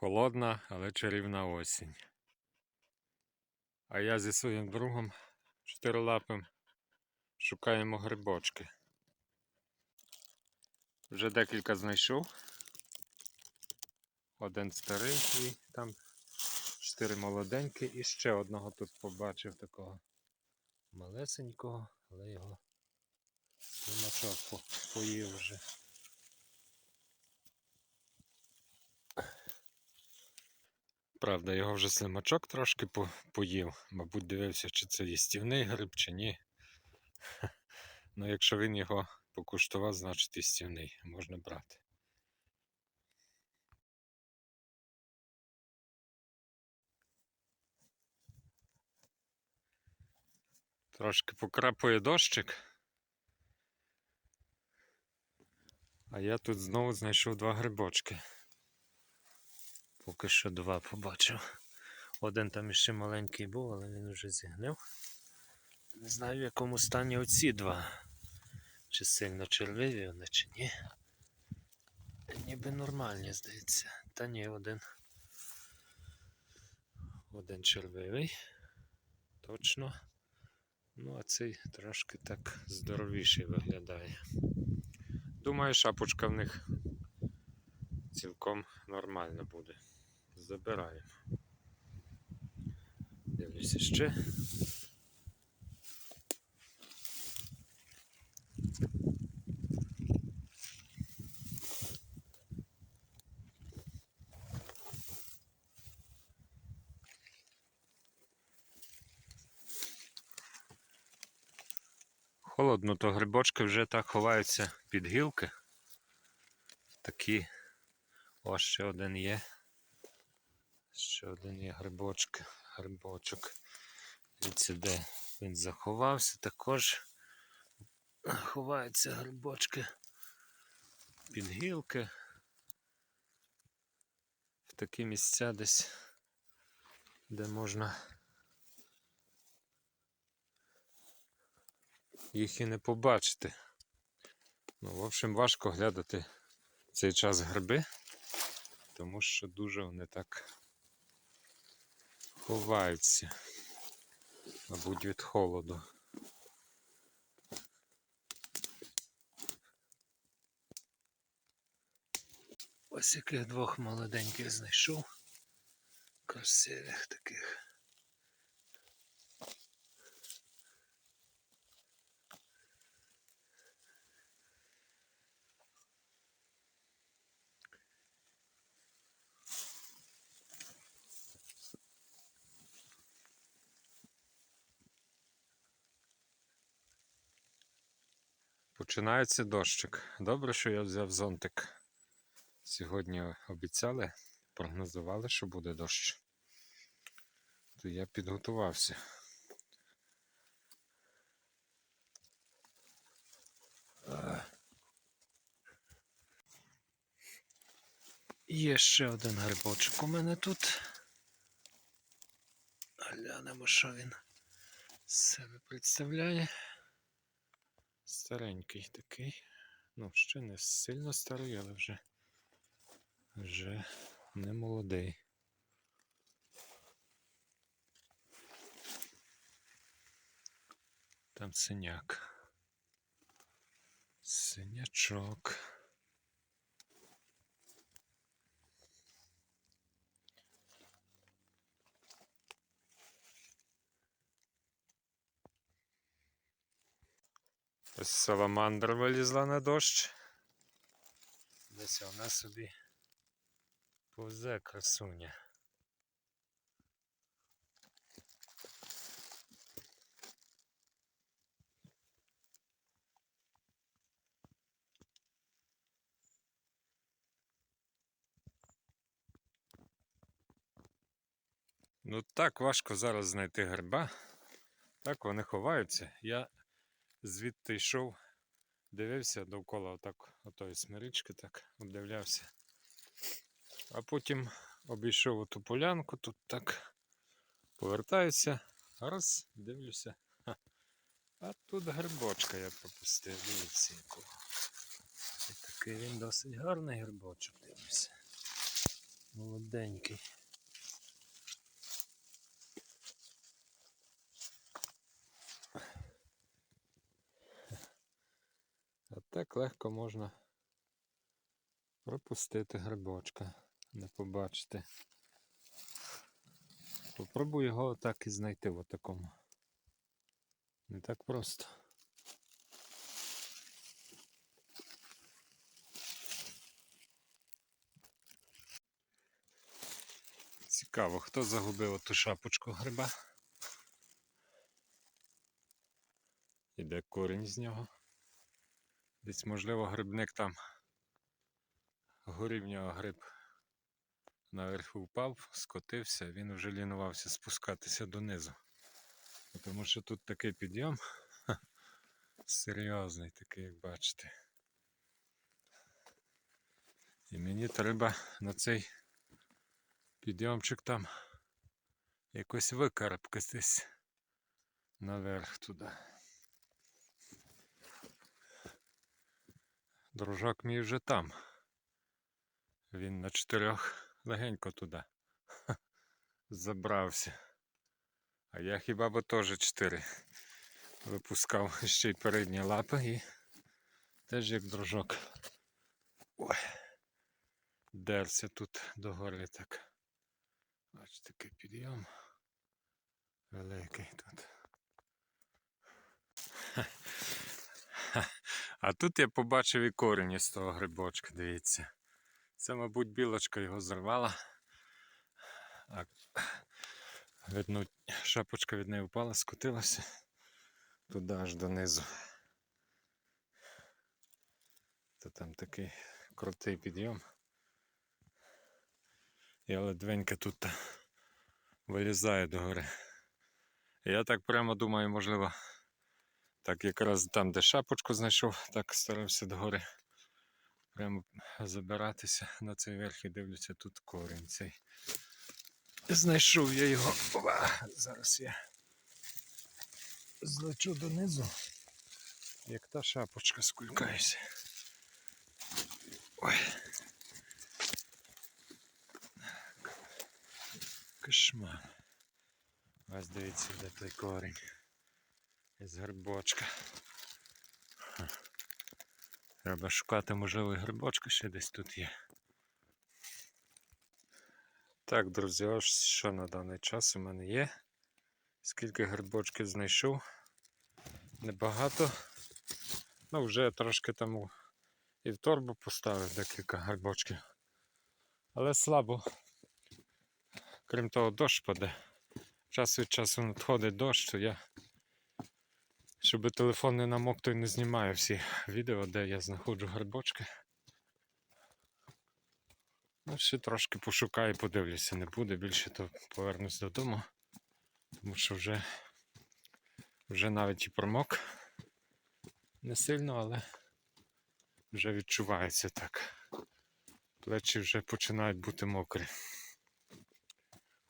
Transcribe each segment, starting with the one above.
Холодна, але чарівна осінь. А я зі своїм другом чотирилапим шукаємо грибочки. Вже декілька знайшов. Один старий і там чотири молоденькі. І ще одного тут побачив такого малесенького, але його слимачок по- поїв вже. Правда, його вже слимачок трошки по- поїв. Мабуть, дивився, чи це їстівний гриб, чи ні. Ну, якщо він його покуштував, значить їстівний. Можна брати. Трошки покрапує дощик. А я тут знову знайшов два грибочки. Поки що два побачив. Один там іще маленький був, але він вже зігнив. Не знаю, в якому стані оці два. Чи сильно червиві вони, чи ні. Ніби нормальні, здається. Та ні, один. Один червивий. Точно. Ну, а цей трошки так здоровіший виглядає. Думаю, шапочка в них цілком нормально буде. Забираємо. Дивлюся ще. Холодно, то грибочки вже так ховаються під гілки. Такі. О, ще один є. Ще один є грибочок. Грибочок. Дивіться, де він заховався. Також ховаються грибочки під гілки. В такі місця десь, де можна їх і не побачити. Ну, в общем, важко глядати цей час гриби, тому що дуже вони так ховаються, мабуть, від холоду. Ось яких двох молоденьких знайшов. Красивих таких. Починається дощик. Добре, що я взяв зонтик. Сьогодні обіцяли, прогнозували, що буде дощ. То я підготувався. Є ще один грибочок у мене тут. Глянемо, що він себе представляє. Старенький такий. Ну, ще не сильно старий, але вже, вже не молодий. Там синяк. Синячок. Ось саламандра вилізла на дощ. Десь вона собі повзе красуня. Ну так важко зараз знайти гриба. Так вони ховаються. Я звідти йшов, дивився довкола отак, отої смирички, так обдивлявся. А потім обійшов оту полянку, тут так повертаюся, раз, дивлюся. А тут грибочка я пропустив, дивіться якого. І такий він досить гарний грибочок, дивлюся. Молоденький. Так легко можна пропустити грибочка, не побачити. Попробуй його так і знайти в такому. Не так просто. Цікаво, хто загубив оту шапочку гриба? Іде корінь з нього. Десь, можливо, грибник там горів нього гриб. Наверху впав, скотився, він вже лінувався спускатися донизу. Тому що тут такий підйом серйозний, такий, як бачите. І мені треба на цей підйомчик там якось викарабкатись наверх туди. Дружок мій вже там. Він на чотирьох легенько туди забрався. А я хіба би теж чотири випускав ще й передні лапи і теж як дружок. Ой. Дерся тут догори так. Бачите, такий підйом. Великий тут. А тут я побачив і корінь із того грибочка, дивіться. Це, мабуть, білочка його зірвала. А, видно, шапочка від неї впала, скотилася туди аж донизу. Та там такий крутий підйом. І ледвенько тут та вилізає догори. Я так прямо думаю, можливо, так якраз там, де шапочку знайшов, так старався догори прямо забиратися на цей верх і дивлюся, тут корінь цей. Знайшов я його. Ова, зараз я злечу донизу, як та шапочка скулькаюся. Ой. Кошмар. Ось дивіться, де той корінь. Із грибочка. Треба шукати, можливо, і грибочка ще десь тут є. Так, друзі, ось що на даний час у мене є. Скільки грибочків знайшов. Небагато. Ну, вже трошки там і в торбу поставив декілька грибочків. Але слабо. Крім того, дощ паде. Час від часу надходить дощ, то я, щоб телефон не намок, то й не знімаю всі відео, де я знаходжу грибочки. Ну, ще трошки пошукаю, подивлюся, не буде більше, то повернусь додому. Тому що вже, вже навіть і промок. Не сильно, але вже відчувається так. Плечі вже починають бути мокрі.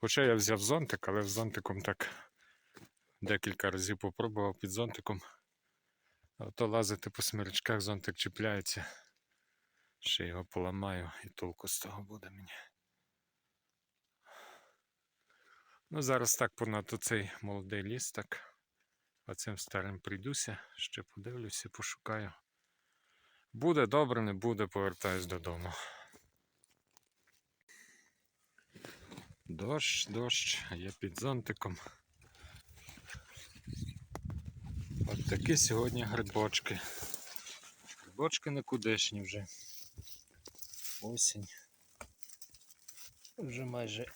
Хоча я взяв зонтик, але з зонтиком так декілька разів попробував під зонтиком. А то лазити по смирячках, зонтик чіпляється. Ще його поламаю і толку з того буде мені. Ну, зараз так понад цей молодий ліс, так оцим старим прийдуся, ще подивлюся, пошукаю. Буде добре, не буде, повертаюсь додому. Дощ, дощ, я під зонтиком. Такі сьогодні грибочки. Грибочки никудишні вже. Осінь. Вже майже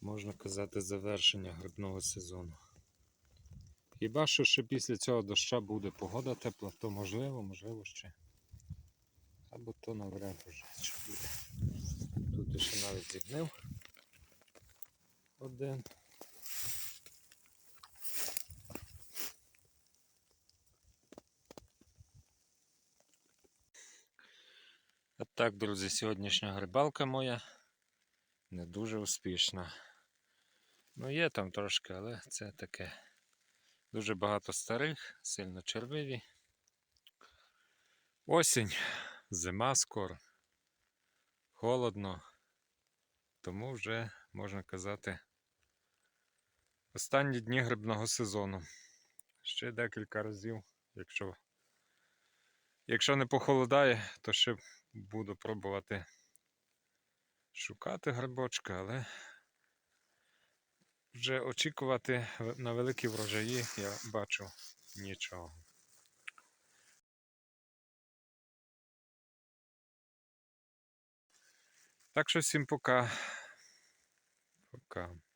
можна казати завершення грибного сезону. Хіба що ще після цього доща буде погода тепла, то можливо, можливо ще. Або то навряд вже що буде. Тут ще навіть зігнив один. Так, друзі, сьогоднішня грибалка моя не дуже успішна. Ну, є там трошки, але це таке. Дуже багато старих, сильно червиві. Осінь, зима скоро. холодно. Тому вже можна казати останні дні грибного сезону. Ще декілька разів, якщо, якщо не похолодає, то ще буду пробувати шукати грибочка, але вже очікувати на великі врожаї я бачу нічого. Так що всім пока. Пока.